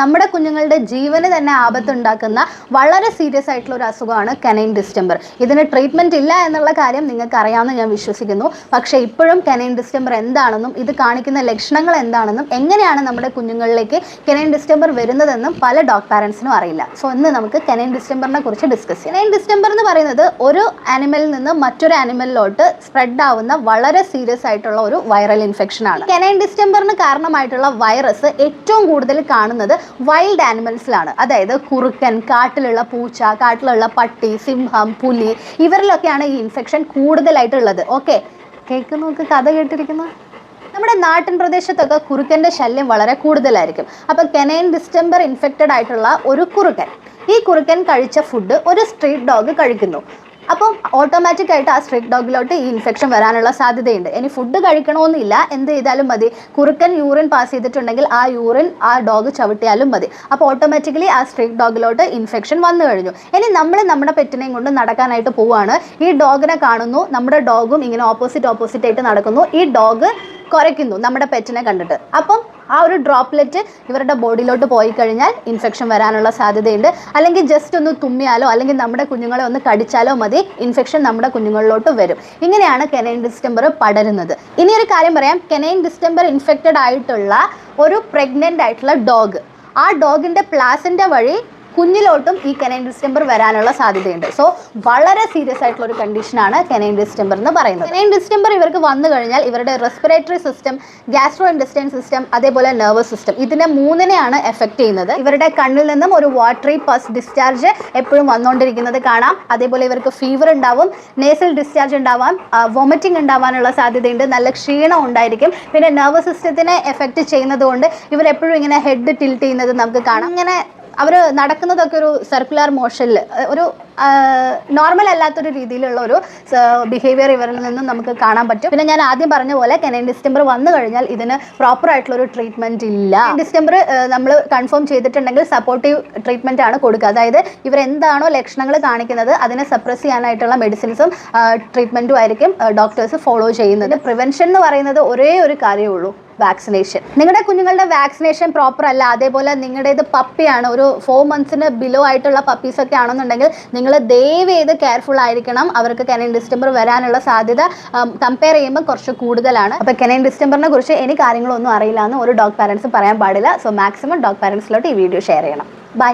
നമ്മുടെ കുഞ്ഞുങ്ങളുടെ ജീവന് തന്നെ ആപത്തുണ്ടാക്കുന്ന വളരെ സീരിയസ് ആയിട്ടുള്ള ഒരു അസുഖമാണ് കനൈൻ ഡിസ്റ്റംബർ ഇതിന് ട്രീറ്റ്മെന്റ് ഇല്ല എന്നുള്ള കാര്യം നിങ്ങൾക്ക് അറിയാമെന്ന് ഞാൻ വിശ്വസിക്കുന്നു. പക്ഷെ ഇപ്പോഴും കനൈൻ ഡിസ്റ്റംബർ എന്താണെന്നും ഇത് കാണിക്കുന്ന ലക്ഷണങ്ങൾ എന്താണെന്നും എങ്ങനെയാണ് നമ്മുടെ കുഞ്ഞുങ്ങളിലേക്ക് കനൈൻ ഡിസ്റ്റംബർ വരുന്നതെന്നും പല ഡോഗ് പാരൻസിനും അറിയില്ല. സോ ഇന്ന് നമുക്ക് കനൈൻ ഡിസ്റ്റംബറിനെ കുറിച്ച് ഡിസ്കസ് ചെയ്യാം. കനൈൻ ഡിസ്റ്റംബർ എന്ന് പറയുന്നത് ഒരു ആനിമലിൽ നിന്ന് മറ്റൊരു ആനിമലിലോട്ട് സ്പ്രെഡ് ആവുന്ന വളരെ സീരിയസ് ആയിട്ടുള്ള ഒരു വൈറൽ ഇൻഫെക്ഷൻ ആണ്. കനൈൻ ഡിസ്റ്റംബറിന് കാരണമായിട്ടുള്ള വൈറസ് ഏറ്റവും കൂടുതൽ കാണുന്നത് വൈൽഡ് ആനിമൽസിലാണ് അതായത് കുറുക്കൻ കാട്ടിലുള്ള പൂച്ച കാട്ടിലുള്ള പട്ടി സിംഹം പുലി ഇവരിലൊക്കെയാണ് ഈ ഇൻഫെക്ഷൻ കൂടുതലായിട്ടുള്ളത്. ഓക്കെ കേക്ക് നോക്ക് കഥ കേട്ടിരിക്കുന്നു? നമ്മുടെ നാട്ടിൻ പ്രദേശത്തൊക്കെ കുറുക്കന്റെ ശല്യം വളരെ കൂടുതലായിരിക്കും. അപ്പോൾ കെനൈൻ ഡിസ്റ്റംബർ ഇൻഫെക്റ്റഡ് ആയിട്ടുള്ള ഒരു കുറുക്കൻ. ഈ കുറുക്കൻ കഴിച്ച ഫുഡ് ഒരു സ്ട്രീറ്റ് ഡോഗ് കഴിക്കുന്നു. അപ്പം ഓട്ടോമാറ്റിക് ആയിട്ട് ആ സ്ട്രീറ്റ് ഡോഗിലോട്ട് ഈ ഇൻഫെക്ഷൻ വരാനുള്ള സാധ്യതയുണ്ട്. ഇനി ഫുഡ് കഴിക്കണമെന്നില്ല എന്ത് ചെയ്താലും മതി. കുറുക്കൻ യൂറിൻ പാസ് ചെയ്തിട്ടുണ്ടെങ്കിൽ ആ യൂറിൻ ആ ഡോഗ് ചവിട്ടിയാലും മതി. അപ്പോൾ ഓട്ടോമാറ്റിക്കലി ആ സ്ട്രീറ്റ് ഡോഗിലോട്ട് ഇൻഫെക്ഷൻ വന്നു കഴിഞ്ഞു. ഇനി നമ്മൾ നമ്മുടെ പെറ്റിനെയും കൊണ്ട് നടക്കാനായിട്ട് പോവുകയാണ് ഈ ഡോഗിനെ കാണുന്നു. നമ്മുടെ ഡോഗും ഇങ്ങനെ ഓപ്പോസിറ്റ് ഓപ്പോസിറ്റ് ആയിട്ട് നടക്കുന്നു. ഈ ഡോഗ് കുറയ്ക്കുന്നു നമ്മുടെ പെറ്റിനെ കണ്ടിട്ട്. അപ്പം ആ ഒരു ഡ്രോപ്ലെറ്റ് ഇവരുടെ ബോഡിയിലോട്ട് പോയി കഴിഞ്ഞാൽ ഇൻഫെക്ഷൻ വരാനുള്ള സാധ്യതയുണ്ട്. അല്ലെങ്കിൽ ജസ്റ്റ് ഒന്ന് തുമ്മിയാലോ അല്ലെങ്കിൽ നമ്മുടെ കുഞ്ഞുങ്ങളെ ഒന്ന് കടിച്ചാലോ മതി ഇൻഫെക്ഷൻ നമ്മുടെ കുഞ്ഞുങ്ങളിലോട്ട് വരും. ഇങ്ങനെയാണ് കെനൈൻ ഡിസ്റ്റംബർ പടരുന്നത്. ഇനി ഒരു കാര്യം പറയാം. കെനൈൻ ഡിസ്റ്റംബർ ഇൻഫെക്റ്റഡ് ആയിട്ടുള്ള ഒരു പ്രഗ്നന്റ് ആയിട്ടുള്ള ഡോഗ് ആ ഡോഗിന്റെ പ്ലാസിന്റെ വഴി കുഞ്ഞിലോട്ടും ഈ കെനൈൻ ഡിസ്റ്റംബർ വരാനുള്ള സാധ്യതയുണ്ട്. സോ വളരെ സീരിയസ് ആയിട്ടുള്ള ഒരു കണ്ടീഷനാണ് കെനൈൻ ഡിസ്റ്റംബർ എന്ന് പറയുന്നത്. കെനൈൻ ഡിസ്റ്റംബർ ഇവർക്ക് വന്നു കഴിഞ്ഞാൽ ഇവരുടെ respiratory system gastro intestine system അതേപോലെ നെർവസ് സിസ്റ്റം ഇതിനെ മൂന്നിനെയാണ് എഫക്ട് ചെയ്യുന്നത്. ഇവരുടെ കണ്ണിൽ നിന്നും ഒരു വാട്ടറി പസ് ഡിസ്ചാർജ് എപ്പോഴും വന്നുകൊണ്ടിരിക്കുന്നത് കാണാം. അതേപോലെ ഇവർക്ക് ഫീവർ ഉണ്ടാവും നേസൽ ഡിസ്ചാർജ് ഉണ്ടാവാം വൊമിറ്റിംഗ് ഉണ്ടാവാനുള്ള സാധ്യതയുണ്ട്. നല്ല ക്ഷീണം ഉണ്ടായിരിക്കും. പിന്നെ നെർവസ് സിസ്റ്റത്തിനെ എഫക്റ്റ് ചെയ്യുന്നത് കൊണ്ട് ഇവരെപ്പോഴും ഇങ്ങനെ ഹെഡ് ടിൽറ്റ് ചെയ്യുന്നത് നമുക്ക് കാണാം. ഇങ്ങനെ അവർ നടക്കുന്നതൊക്കെ ഒരു സർക്കുലർ മോഷനിൽ ഒരു നോർമൽ അല്ലാത്തൊരു രീതിയിലുള്ള ഒരു ബിഹേവിയർ ഇവരിൽ നിന്നും നമുക്ക് കാണാൻ പറ്റും. പിന്നെ ഞാൻ ആദ്യം പറഞ്ഞ പോലെ കനൈൻ ഡിസ്റ്റംബർ വന്നു കഴിഞ്ഞാൽ ഇതിന് പ്രോപ്പർ ആയിട്ടുള്ള ഒരു ട്രീറ്റ്മെന്റ് ഇല്ല. ഡിസ്റ്റംബർ നമ്മൾ കൺഫേം ചെയ്തിട്ടുണ്ടെങ്കിൽ സപ്പോർട്ടീവ് ട്രീറ്റ്മെന്റ് ആണ് കൊടുക്കുക. അതായത് ഇവർ എന്താണോ ലക്ഷണങ്ങൾ കാണിക്കുന്നത് അതിനെ സപ്രസ് ചെയ്യാനായിട്ടുള്ള മെഡിസിൻസും ട്രീറ്റ്മെന്റും ആയിരിക്കും ഡോക്ടേഴ്സ് ഫോളോ ചെയ്യുന്നത്. പ്രിവെൻഷൻ എന്ന് പറയുന്നത് ഒരേ ഒരു കാര്യമേ ഉള്ളൂ വാക്സിനേഷൻ നിങ്ങളുടെ കുഞ്ഞുങ്ങളുടെ വാക്സിനേഷൻ പ്രോപ്പർ അല്ല. അതേപോലെ നിങ്ങളുടേത് പപ്പിയാണ് ഒരു ഫോർ മന്ത്സിന് ബിലോ ആയിട്ടുള്ള പപ്പീസ് ഒക്കെ ആണെന്നുണ്ടെങ്കിൽ നിങ്ങൾ ദയവ് ചെയ്ത് കെയർഫുൾ ആയിരിക്കണം. അവർക്ക് കെനൈൻ ഡിസ്റ്റംബർ വരാനുള്ള സാധ്യത കമ്പയർ ചെയ്യുമ്പോൾ കുറച്ച് കൂടുതലാണ്. അപ്പോൾ കെനൈൻ ഡിസ്റ്റംബറിനെ കുറിച്ച് എനിക്ക് കാര്യങ്ങളൊന്നും അറിയില്ല എന്ന് ഒരു ഡോഗ് പാരൻസ് പറയാൻ പാടില്ല. സോ മാക്സിമം ഡോഗ് പാരൻസിലോട്ട് ഈ വീഡിയോ ഷെയർ ചെയ്യണം. ബൈ